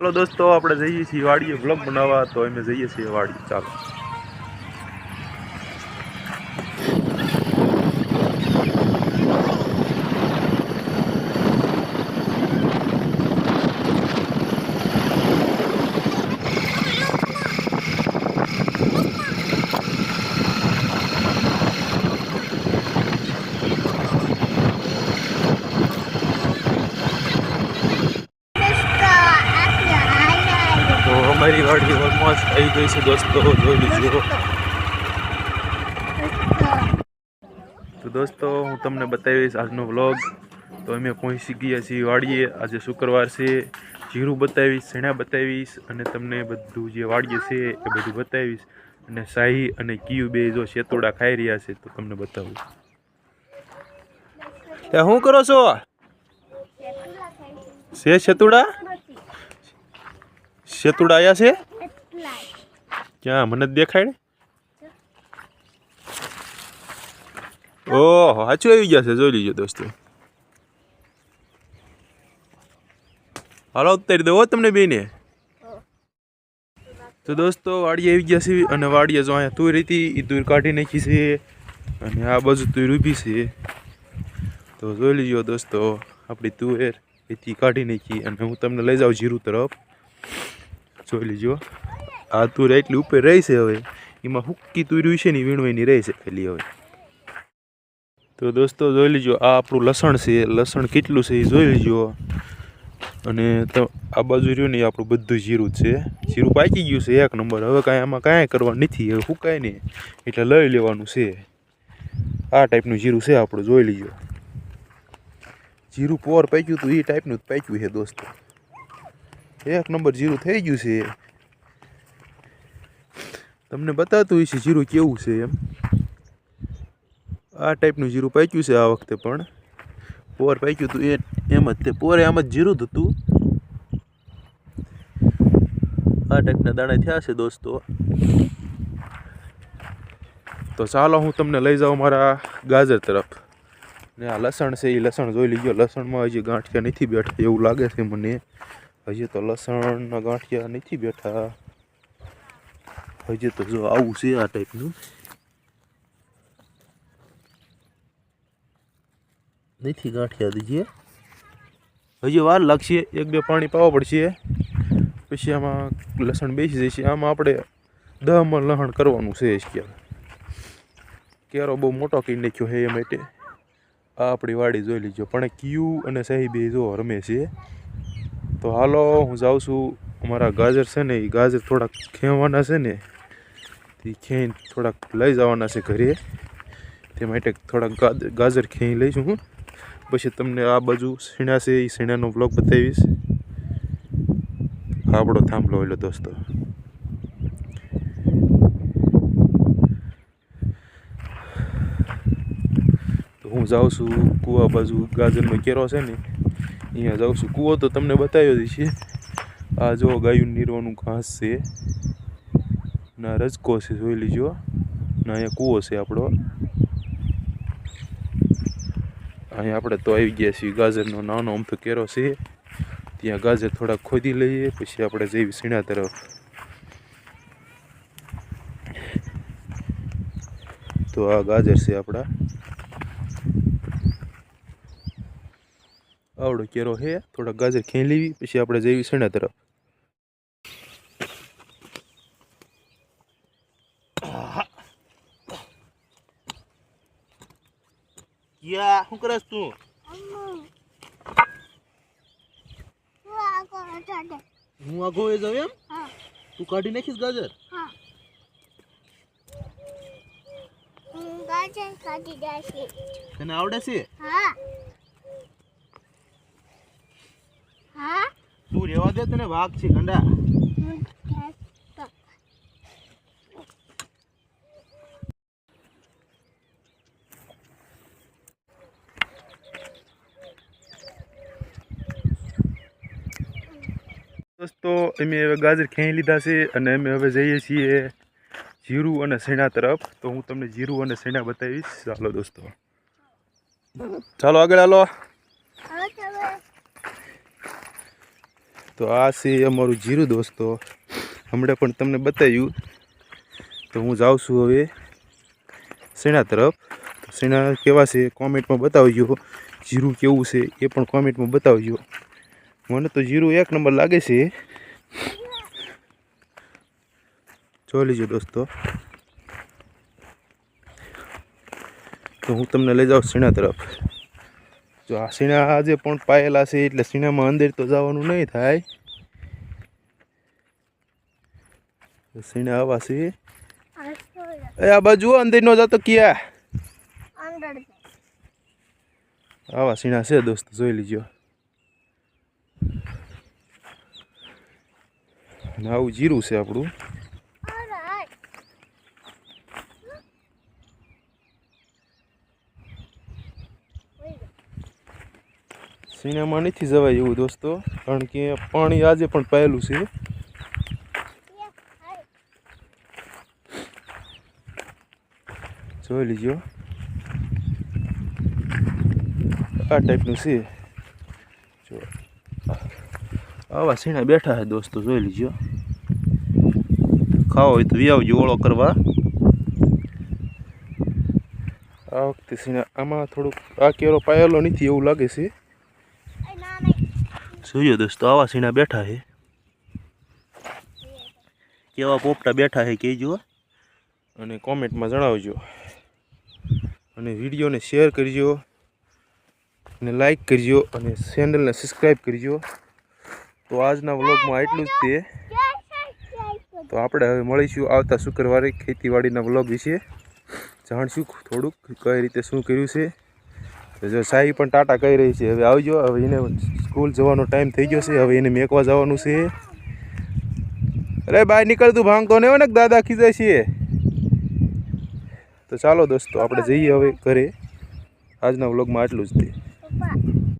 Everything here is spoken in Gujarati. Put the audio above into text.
હાલો દોસ્તો આપણે જઈએ છીએ વાડીએ બ્લોગ બનાવવા. તો અમે જઈએ છીએ વાડી ચાલો તો અમારી ગાડી ઓલમોસ્ટ આવી ગઈ છે દોસ્તો જોઈ લીધો. તો દોસ્તો હું તમને બતાવીશ આજનો વ્લોગ. તો અમે પહોંચી ગયા છીએ વાડીએ. આજે શુક્રવાર છે. જીરું બતાવીશ શેણા બતાવીશ અને તમને બધું જે વાડીએ છે એ બધું બતાવીશ. અને શાહી અને કિયુ બે જો શેતોડા ખાઈ રહ્યા છે તો તમને બતાવું. શું કરો છો. છે શેતુડા? શેતુડા આયા છે? ક્યાં? મને દેખાય ઓહો, સાચું આવી ગયા છે. જોઈ લીજો દોસ્તો. હાલો, ઉતારી દો તમને બેને. તો દોસ્તો, વાડીએ આવી ગયા છે અને વાડીએ જો અહીંયા તુર હતી એ તુર કાઢી નાખી છે અને આ બાજુ તુર ઊભી છે. તો જોઈ લીજો દોસ્તો, આપણી તુવેર એથી કાઢી નાખી અને હું તમને લઈ જાઉં જીરું તરફ. જોઈ લીજો આ તુર એટલી ઉપર રહી છે હવે. એમાં હુક્કી તુર્યું છે ને વીણવાઈની રહી છે પેલી હવે. તો દોસ્તો, જોઈ લીજો, આ આપણું લસણ છે. લસણ કેટલું છે એ જોઈ લીજો. અને આ બાજુ રહ્યું ને આપણું બધું જીરું જ છે. જીરું પાકી ગયું છે એક નંબર. હવે કાંઈ આમાં કાંઈ કરવાનું નથી. હવે સુકાય નહીં એટલે લઈ લેવાનું છે. આ ટાઈપનું જીરું છે આપણું. જોઈ લીજો. જીરું પોર પાક્યું હતું એ ટાઈપનું જ પાક્યું છે દોસ્તો. એક નંબર જીરું થઈ ગયું છે. તમને બતાતું હશે જીરું કેવું છે એમ. આ ટાઈપનું જીરું પાક્યું છે આ વખતે પણ. પોર પાક્યું હતું એ, એમ જ તે પોરે આમ જ જીરું હતું. આ ટાઈપના દાણા થયા છે દોસ્તો. તો ચાલો હું તમને લઈ જાઉં મારા ગાજર તરફ. ને આ લસણ છે એ લસણ જોઈ લીજો. લસણમાં હજી ગાંઠિયા નથી બેઠા એવું લાગે છે મને. હજી તો લસણના ગાંઠિયા નથી બેઠા. હજી તો જો આવું છે આ ટાઈપનું નથી ગાંઠિયા દીજીએ હજી વાર લાગશે, એક બે પાણી પાવા પડશે. પછી આમાં લસણ બેસી જશે. આમાં આપણે દહમાં લહણ કરવાનું છે ક્યારે કેરો બહુ મોટો કરી નાખ્યો છે એ માટે. આ આપણી વાડી જોઈ લીજો. પણ ક્યુ અને સાહેબે જો રમે છે. તો હાલો, હું જાઉં છું. અમારા ગાજર છે ને, એ ગાજર થોડાક ખેવાના છે ને તે ખેંચ થોડાક લઈ જવાના છે ઘરે. તે માટે થોડાક ગાજર ખેઈ લઈશું હું. પછી તમને આ બાજુ સીણા છે એ સીણાનો બ્લોગ બતાવીશ. આપણો થાંભલો એટલે દોસ્તો. હું જાઉં છું કુવા બાજુ. ગાજરનો કેરો છે ને અહીંયા જાઉં છું. કૂવો તો તમને બતાવ્યો જ છે આ જો ગાયું નીરવાનું ઘાસ છે. ના, રજકો છે, જોઈ લીજો. ના, અહીંયા કૂવો છે આપણો. અહીંયા આપણે તો આવી ગયા છીએ ગાજરનો નાનો અમથો કેરો છે. ત્યાં ગાજર થોડાક ખોદી લઈએ, પછી આપણે જઈએ સીણા તરફ. તો આ ગાજર છે આપણા. આવડો કેરો છે થોડા ગાજર ખેઈ લેવી પછી આપણે જઈએ સણા તરફ. યા શું કરસ તું? હું આગો એ જાઉં એમ? તું કાઢી નાખીશ ગાજર? તને આવડે છે? તું રહેવા દે તને વાઘ છે ગંડા. દોસ્તો અમે હવે ગાજર ખેંચી લીધા છે અને અમે હવે જઈએ છીએ જીરું અને સૈણા તરફ. તો હું તમને જીરું અને સૈણા બતાવીશ. ચાલો દોસ્તો. ચાલો આગળ હાલો. તો આ છે અમારું જીરું દોસ્તો. હમણાં પણ તમને બતાવ્યું. તો હું જાઉં છું હવે સેના તરફ? તો સેના કેવા છે? કોમેન્ટમાં બતાવજો. જીરું કેવું છે એ પણ કોમેન્ટમાં બતાવજો. મને તો જીરું એક નંબર લાગે છે. જોઈ લીજો દોસ્તો. તો હું તમને લઈ જાઉં સેના તરફ? જો આ સીણા આજે પણ પાયેલા છે એટલે સીણામાં અંદર તો જવાનું નહીં થાય. સીણા આવા છે. એ આ બાજુ અંદર નો જતો ક્યાં. આવા સીણા છે દોસ્ત જોઈ લીજો. અને આવું જીરું છે આપણું. સીણામાં નથી જવાય એવું દોસ્તો. કારણ કે પાણી આજે પણ પાયેલું છે. જોઈ લીજો. આ ટાઈપનું છે. આવા સીણા બેઠા છે દોસ્તો, જોઈ લીજો. ખાવો હોય તો વી આવજો ઓળો કરવા. આ વખતે સીણા આમાં થોડુંક આ કેરો પાયેલો નથી એવું લાગે છે. જોયો દોસ્તો આવા સીણા બેઠા છે. કેવા પોપટા બેઠા છે કહેજો. અને કોમેન્ટમાં જણાવજો. અને વિડીયોને શેર કરજો. અને લાઈક કરજો. અને ચેનલને સબસ્ક્રાઈબ કરજો. તો આજના વ્લોગમાં એટલું જ તે. તો આપણે હવે મળીશું આવતા શુક્રવારે ખેતીવાડીના વ્લોગ વિશે. જાણશું થોડુંક કઈ રીતે શું કર્યું છે. સાહી પણ ટાટા કહી રહી છે. હવે આવજો. હવે એને સ્કૂલ જવાનો ટાઈમ થઈ ગયો છે. હવે એને મેકવા જવાનું છે. અરે બહાર નીકળતું ભાંગતો ને ને દાદા ખીજાય છે. તો ચાલો દોસ્તો, આપણે જઈએ હવે ઘરે. આજના વ્લોગમાં આટલું જ પપ્પા